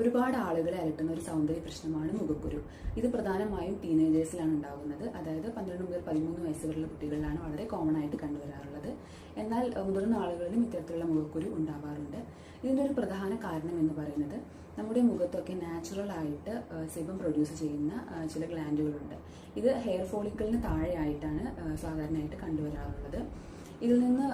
ഒരുപാട് ആളുകളെ അലട്ടുന്ന ഒരു സൗന്ദര്യ പ്രശ്നമാണ് മുഖക്കുരു. ഇത് പ്രധാനമായും ടീനേജേഴ്സിലാണ് ഉണ്ടാകുന്നത്. അതായത് പന്ത്രണ്ട് മുതൽ പതിമൂന്ന് വയസ്സ് വരെയുള്ള കുട്ടികളിലാണ് വളരെ കോമൺ ആയിട്ട് കണ്ടുവരാറുള്ളത്. എന്നാൽ മുതിർന്ന ആളുകളിലും ഇത്തരത്തിലുള്ള മുഖക്കുരു ഉണ്ടാവാറുണ്ട്. ഇതിന്റെ ഒരു പ്രധാന കാരണം എന്ന് പറയുന്നത് നമ്മുടെ മുഖത്തൊക്കെ നാച്ചുറൽ ആയിട്ട് സിബം പ്രൊഡ്യൂസ് ചെയ്യുന്ന ചില ഗ്ലാൻഡുകളുണ്ട് ഇത് ഹെയർ ഫോളിക്കിളിന് താഴെയായിട്ടാണ് സാധാരണയായിട്ട് കണ്ടുവരാറുള്ളത്. ഇതിൽ നിന്ന്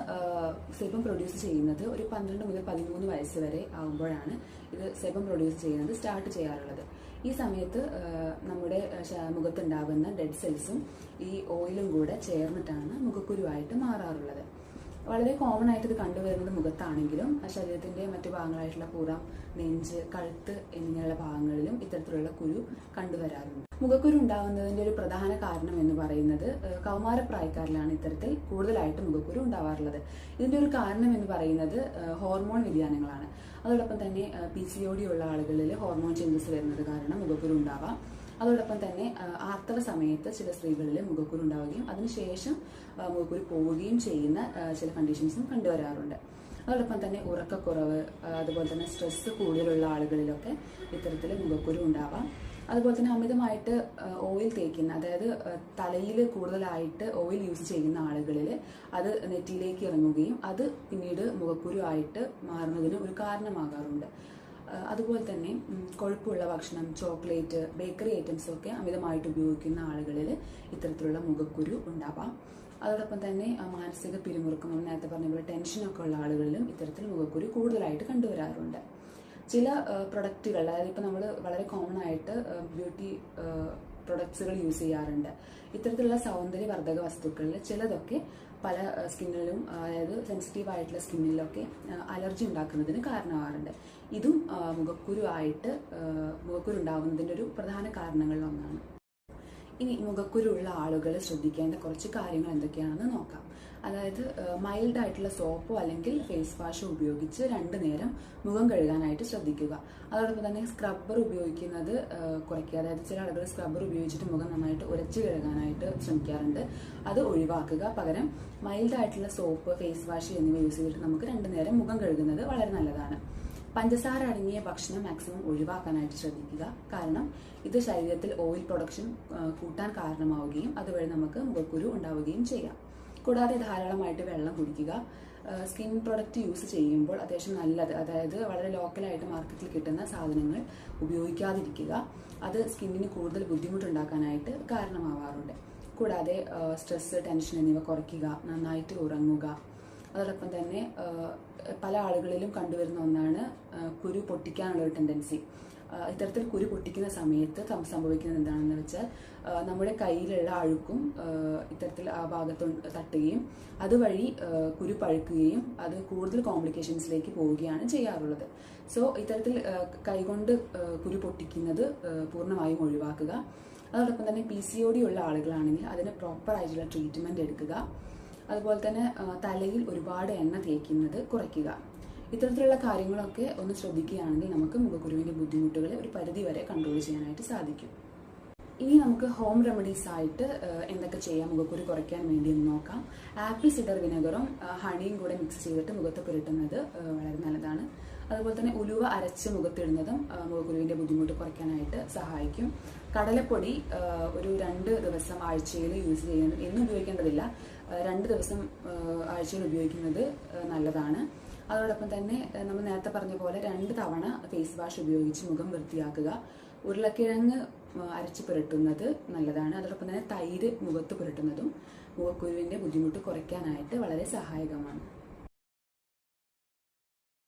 സെബം പ്രൊഡ്യൂസ് ചെയ്യുന്നത് ഒരു പന്ത്രണ്ട് മുതൽ പതിമൂന്ന് വയസ്സ് വരെ ആകുമ്പോഴാണ് ഇത് സെബം പ്രൊഡ്യൂസ് ചെയ്യുന്നത് സ്റ്റാർട്ട് ചെയ്യാറുള്ളത്. ഈ സമയത്ത് നമ്മുടെ മുഖത്തുണ്ടാകുന്ന ഡെഡ് സെൽസും ഈ ഓയിലും കൂടെ ചേർന്നിട്ടാണ് മുഖക്കുരുവായിട്ട് മാറാറുള്ളത്. വളരെ കോമൺ ആയിട്ട് ഇത് കണ്ടുവരുന്നത് മുഖത്താണെങ്കിലും ശരീരത്തിന്റെ മറ്റു ഭാഗങ്ങളായിട്ടുള്ള പുറം നെഞ്ച് കഴുത്ത് എന്നിങ്ങനെയുള്ള ഭാഗങ്ങളിലും ഇത്തരത്തിലുള്ള കുരു കണ്ടുവരാറുണ്ട്. മുഖക്കുരു ഉണ്ടാകുന്നതിന്റെ ഒരു പ്രധാന കാരണം എന്ന് പറയുന്നത് കൗമാരപ്രായക്കാരിലാണ് ഇത്തരത്തിൽ കൂടുതലായിട്ട് മുഖക്കുരു ഉണ്ടാവാറുള്ളത്. ഇതിന്റെ ഒരു കാരണം എന്ന് പറയുന്നത് ഹോർമോൺ വ്യതിയാനങ്ങളാണ്. അതോടൊപ്പം തന്നെ പി സി ഒ ഡി ഉള്ള ആളുകളിൽ ഹോർമോൺ ചേഞ്ചസ് വരുന്നത് കാരണം മുഖക്കുരു ഉണ്ടാവാം. അതോടൊപ്പം തന്നെ ആർത്തവ സമയത്ത് ചില സ്ത്രീകളിൽ മുഖക്കുരു ഉണ്ടാവുകയും അതിനുശേഷം മുഖക്കുരു പോവുകയും ചെയ്യുന്ന ചില കണ്ടീഷൻസും കണ്ടുവരാറുണ്ട്. അതോടൊപ്പം തന്നെ ഉറക്കക്കുറവ് അതുപോലെ തന്നെ സ്ട്രെസ് കൂടുതലുള്ള ആളുകളിലൊക്കെ ഇത്തരത്തിൽ മുഖക്കുരു ഉണ്ടാവാം. അതുപോലെ തന്നെ അമിതമായിട്ട് ഓയിൽ തേക്കുന്ന അതായത് തലയിൽ കൂടുതലായിട്ട് ഓയിൽ യൂസ് ചെയ്യുന്ന ആളുകളിൽ അത് നെറ്റിയിലേക്ക് ഇറങ്ങുകയും അത് പിന്നീട് മുഖക്കുരു ആയിട്ട് മാറുന്നതിന് ഒരു കാരണമാകാറുണ്ട്. അതുപോലെ തന്നെ കൊഴുപ്പുള്ള ഭക്ഷണം ചോക്ലേറ്റ് ബേക്കറി ഐറ്റംസ് ഒക്കെ അമിതമായിട്ട് ഉപയോഗിക്കുന്ന ആളുകളിൽ ഇത്തരത്തിലുള്ള മുഖക്കുരു ഉണ്ടാവാം. അതോടൊപ്പം തന്നെ മാനസിക പിരിമുറുക്കം നേരത്തെ പറഞ്ഞ പോലെ ടെൻഷനൊക്കെ ഉള്ള ആളുകളിലും ഇത്തരത്തിൽ മുഖക്കുരു കൂടുതലായിട്ട് കണ്ടുവരാറുണ്ട്. ചില പ്രൊഡക്റ്റുകൾ അതായത് ഇപ്പം നമ്മൾ വളരെ കോമൺ ആയിട്ട് ബ്യൂട്ടി പ്രൊഡക്ട്സുകൾ യൂസ് ചെയ്യാറുണ്ട്. ഇത്തരത്തിലുള്ള സൗന്ദര്യവർദ്ധക വസ്തുക്കളിൽ ചിലതൊക്കെ പല സ്കിന്നിലും അതായത് സെൻസിറ്റീവ് ആയിട്ടുള്ള സ്കിന്നിലൊക്കെ അലർജി ഉണ്ടാക്കുന്നതിന് കാരണമാകാറുണ്ട് ഇതും മുഖക്കുരുവായിട്ട് മുഖക്കുരു ഉണ്ടാവുന്നതിന്റെ ഒരു പ്രധാന കാരണങ്ങളിൽ ഒന്നാണ്. ഇനി മുഖക്കുരുള്ള ആളുകൾ ശ്രദ്ധിക്കേണ്ട കുറച്ച് കാര്യങ്ങൾ എന്തൊക്കെയാണെന്ന് നോക്കാം. അതായത് മൈൽഡ് ആയിട്ടുള്ള സോപ്പോ അല്ലെങ്കിൽ ഫേസ് വാഷോ ഉപയോഗിച്ച് രണ്ട് നേരം മുഖം കഴുകാനായിട്ട് ശ്രദ്ധിക്കുക. അതോടൊപ്പം തന്നെ സ്ക്രബ്ബർ ഉപയോഗിക്കുന്നത് കുറയ്ക്കുക. അതായത് ചില ആളുകൾ സ്ക്രബ്ബർ ഉപയോഗിച്ചിട്ട് മുഖം നന്നായിട്ട് ഉരച്ച് കഴുകാനായിട്ട് ശ്രമിക്കാറുണ്ട്. അത് ഒഴിവാക്കുക. പകരം മൈൽഡ് ആയിട്ടുള്ള സോപ്പ് ഫേസ് വാഷ് എന്നിവ യൂസ് ചെയ്തിട്ട് നമുക്ക് രണ്ട് നേരം മുഖം കഴുകുന്നത് വളരെ നല്ലതാണ്. പഞ്ചസാര അടങ്ങിയ ഭക്ഷണം മാക്സിമം ഒഴിവാക്കാനായിട്ട് ശ്രദ്ധിക്കുക. കാരണം ഇത് ശരീരത്തിൽ ഓയിൽ പ്രൊഡക്ഷൻ കൂട്ടാൻ കാരണമാവുകയും അതുവഴി നമുക്ക് മുഖക്കുരു ഉണ്ടാവുകയും ചെയ്യാം. കൂടാതെ ധാരാളമായിട്ട് വെള്ളം കുടിക്കുക. സ്കിൻ പ്രൊഡക്റ്റ് യൂസ് ചെയ്യുമ്പോൾ അത്യാവശ്യം നല്ലത് അതായത് വളരെ ലോക്കലായിട്ട് മാർക്കറ്റിൽ കിട്ടുന്ന സാധനങ്ങൾ ഉപയോഗിക്കാതിരിക്കുക. അത് സ്കിന്നിന് കൂടുതൽ ബുദ്ധിമുട്ടുണ്ടാക്കാനായിട്ട് കാരണമാവാറുണ്ട്. കൂടാതെ സ്ട്രെസ് ടെൻഷൻ എന്നിവ കുറയ്ക്കുക നന്നായിട്ട് ഉറങ്ങുക അതോടൊപ്പം തന്നെ പല ആളുകളിലും കണ്ടുവരുന്ന ഒന്നാണ് കുരു പൊട്ടിക്കാനുള്ള ഒരു ടെൻഡൻസി ഇത്തരത്തിൽ കുരു പൊട്ടിക്കുന്ന സമയത്ത് സംഭവിക്കുന്നത് എന്താണെന്ന് വെച്ചാൽ നമ്മുടെ കയ്യിലുള്ള അഴുക്കും ഇത്തരത്തിൽ ആ ഭാഗത്ത് തട്ടുകയും അതുവഴി കുരു പഴുക്കുകയും അത് കൂടുതൽ കോംപ്ലിക്കേഷൻസിലേക്ക് പോവുകയാണ് ചെയ്യാറുള്ളത്. സോ ഇത്തരത്തിൽ കൈകൊണ്ട് കുരു പൊട്ടിക്കുന്നത് പൂർണമായും ഒഴിവാക്കുക. അതോടൊപ്പം തന്നെ പി സി ഒ ഡി ഉള്ള ആളുകളാണെങ്കിൽ അതിന് പ്രോപ്പർ ആയിട്ടുള്ള ട്രീറ്റ്മെന്റ് എടുക്കുക. അതുപോലെ തന്നെ തലയിൽ ഒരുപാട് എണ്ണ തേക്കുന്നത് കുറയ്ക്കുക. ഇത്തരത്തിലുള്ള കാര്യങ്ങളൊക്കെ ഒന്ന് ശ്രദ്ധിക്കുകയാണെങ്കിൽ നമുക്ക് മുഖക്കുരുവിന്റെ ബുദ്ധിമുട്ടുകളെ ഒരു പരിധി വരെ കൺട്രോൾ ചെയ്യാനായിട്ട് സാധിക്കും. ഇനി നമുക്ക് ഹോം റെമഡീസ് ആയിട്ട് എന്തൊക്കെ ചെയ്യാം? മുഖക്കുരു കുറയ്ക്കാൻ വേണ്ടി എന്ന് നോക്കാം. ആപ്പിൾ സിഡർ വിനെഗറും ഹണിയും കൂടെ മിക്സ് ചെയ്തിട്ട് മുഖത്ത് പുരട്ടുന്നത് വളരെ നല്ലതാണ്. അതുപോലെ തന്നെ ഉലുവ അരച്ച് മുഖത്തിടുന്നതും മുഖക്കുരുവിന്റെ ബുദ്ധിമുട്ട് കുറയ്ക്കാനായിട്ട് സഹായിക്കും. കടലപ്പൊടി ഒരു രണ്ട് ദിവസം ആഴ്ചയിൽ യൂസ് ചെയ്യുന്നത് എന്നും ഉപയോഗിക്കേണ്ടതില്ല. രണ്ട് ദിവസം ആഴ്ചയിൽ ഉപയോഗിക്കുന്നത് നല്ലതാണ്. അതോടൊപ്പം തന്നെ നമ്മൾ നേരത്തെ പറഞ്ഞ പോലെ രണ്ട് തവണ ഫേസ് വാഷ് ഉപയോഗിച്ച് മുഖം വൃത്തിയാക്കുക. ഉരുളക്കിഴങ്ങ് അരച്ച് പുരട്ടുന്നത് നല്ലതാണ്. അതോടൊപ്പം തന്നെ തൈര് മുഖത്ത് പുരട്ടുന്നതും മുഖക്കുരുവിന്റെ ബുദ്ധിമുട്ട് കുറയ്ക്കാനായിട്ട് വളരെ സഹായകമാണ്.